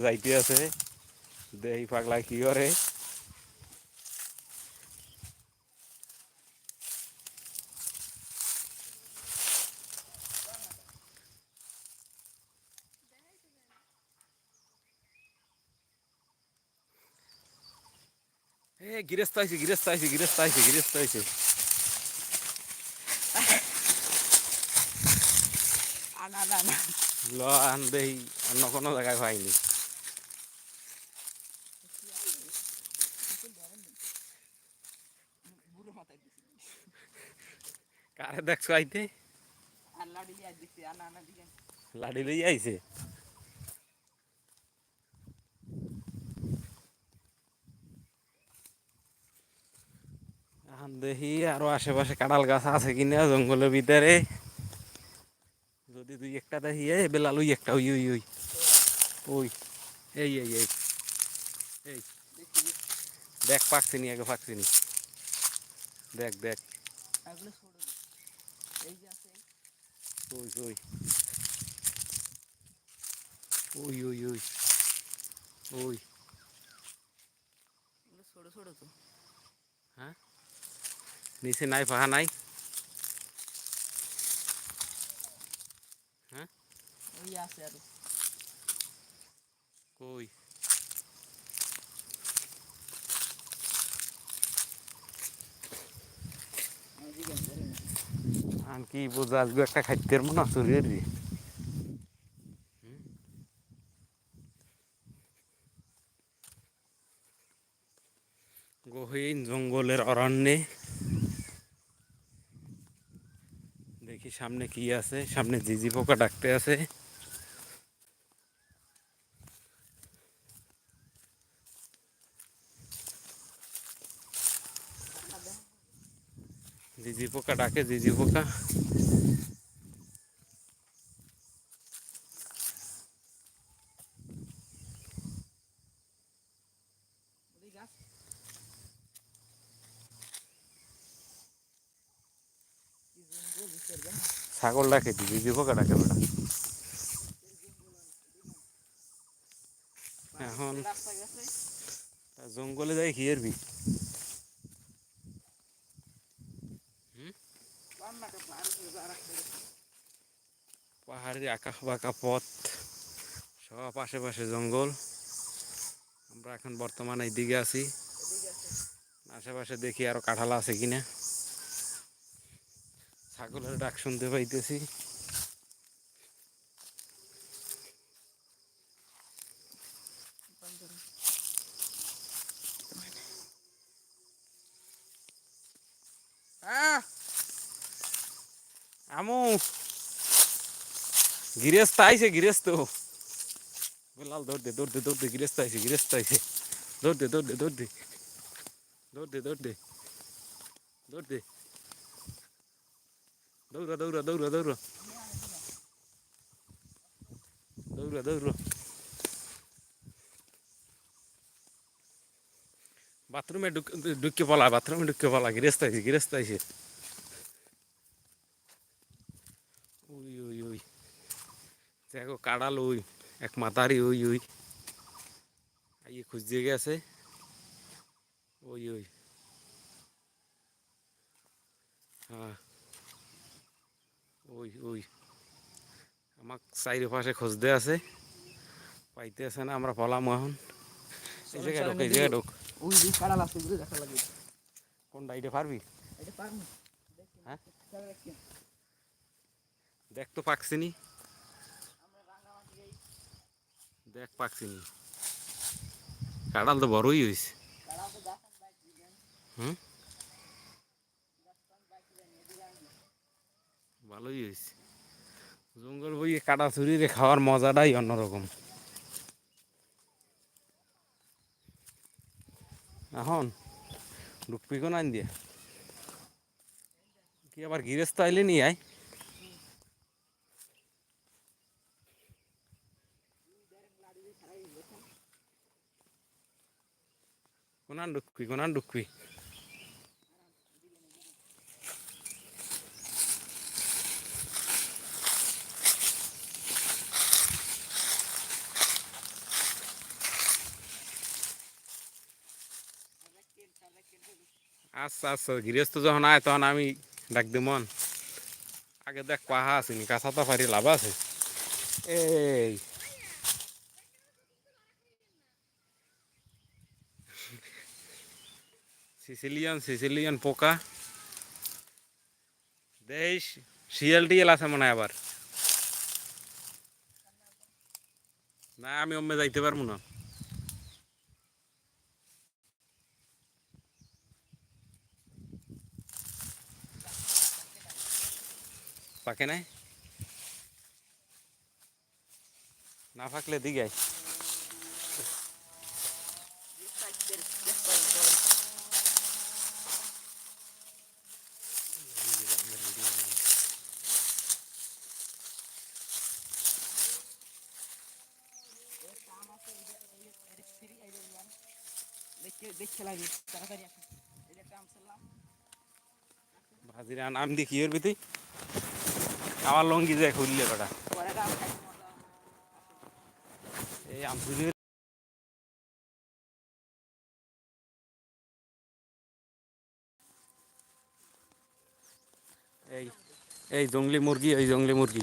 যাইতে আছে দেহি পাগলা কি করে? গিরেস্ত আইছে গিরেস্ত আইছে গিরেস্ত আইছে গিরেস্ত আইছে আনা না না ল আন দেহি অন্য কোনো জায়গায় পাইনি। কারে দেখছ আইতে? লাড়ি লই আইছে? এখন দেখি আরও আশেপাশে কাঁঠাল গাছ আছে কিনা জঙ্গলের ভিতরে। যদি তুই একটা দেখি এ বেলাল ওই একটা ওই ওই ওই। ওই এই এই এই এই। দেখ পাকছিনি আগে পাকছিনি দেখ দেখ। এই যে আছে ওই ওই ওই ওই ওই ওই এগুলো ছোট ছোট তো নিচে নাই পাহা নাই ওই আছে আর কই আন কি বোঝা আসবে একটা খাদ্যের মনে আছে গহীন জঙ্গলের অরণ্যে। দেখি সামনে কি আছে, সামনে জিজি পোকা ডাকতে আছে। জিজি পোকা ডাকে জিজি পোকা। ছাগল ডাকে জিজি পোকা ডাকে বেটা। এখন জঙ্গলে যাই কি এরবি রান্নাটা পার করে যা রাখতে গেছে পাহাড়ের আঁকা বাঁকা পথ, সব আশেপাশে জঙ্গল। আমরা এখন বর্তমানে এইদিকে আছি। আশেপাশে দেখি আরও কাঁঠাল আছে কিনা। ছাগলের ডাক শুনতে পাইতেছি। আমু গিরেস্ত আইছে গিরেস্ত দে দৌড় দে দৌড় দে গিরেস্ত আইছে গিরেস্ত আইছে দৌড় দে দৌড় দে দৌড় দে দৌড় দে দৌড় দে দৌড় দে দৌড়া দৌড়া দৌড়া দৌড়া দৌড়া দৌড়া বাথরুমে ঢুকে পলা বাথরুমে ঢুকে পলা গিরেস্ত আইছে গিরেস্ত আইছে ওই ওই ওই দেখো কাড়াল ওই এক মাতারি ওই ওই। আইয়ে খুঁজতে গেছে। ওই ওই। হ্যাঁ। ওই ওই। আমাক চারি পাশে খুঁজতে আছে। পাইতে আছে না আমরা পলাম এখন। এই জায়গায় ঢোক এই জায়গায় ঢোক। ওই যে কাড়াল আছে দেখা লাগে কোন ডাইটে পারবি? এটা পারব। হ্যাঁ? দেখ তো পাকছিনি আমরা রাঙ্গামাটি যাই দেখ পাকছিনি কাড়াল তো বড়ই হয়েছে ভালোই হয়েছে জঙ্গল বই কাটা চুরিরে খাওয়ার মজাটাই অন্যরকম। এখন ডুকপি কোন আন দিয়া। কি আবার গিরেস্ত আইলে নি আয়। কোনান ডুকুই কোনান ডুকুই আচ্ছা আচ্ছা গৃহস্থ যখন আয় তখন আমি ডাক দিব আগে দেখ পাহা আসিনি কাঁচা তো পারি লাভ আছে। এই সিসিলিয়ান সিসিলিয়ান পোকা দেশ শিয়াল টিয়াল আছে মনে হয় আবার না আমি অম্মে যাইতে পারব না পাকে নাই না ফাকলে দিকে দেখতে দেখতে লাগে তাড়াতাড়ি আসুন এই যে একটা আম ছিলাম ভাজিরা নাম দিয়ে কি করবি তুই? আমার লঙ্গি যায় খুললে কটা এই আম এই এই জঙ্গলি মুরগি এই জঙ্গলি মুরগি।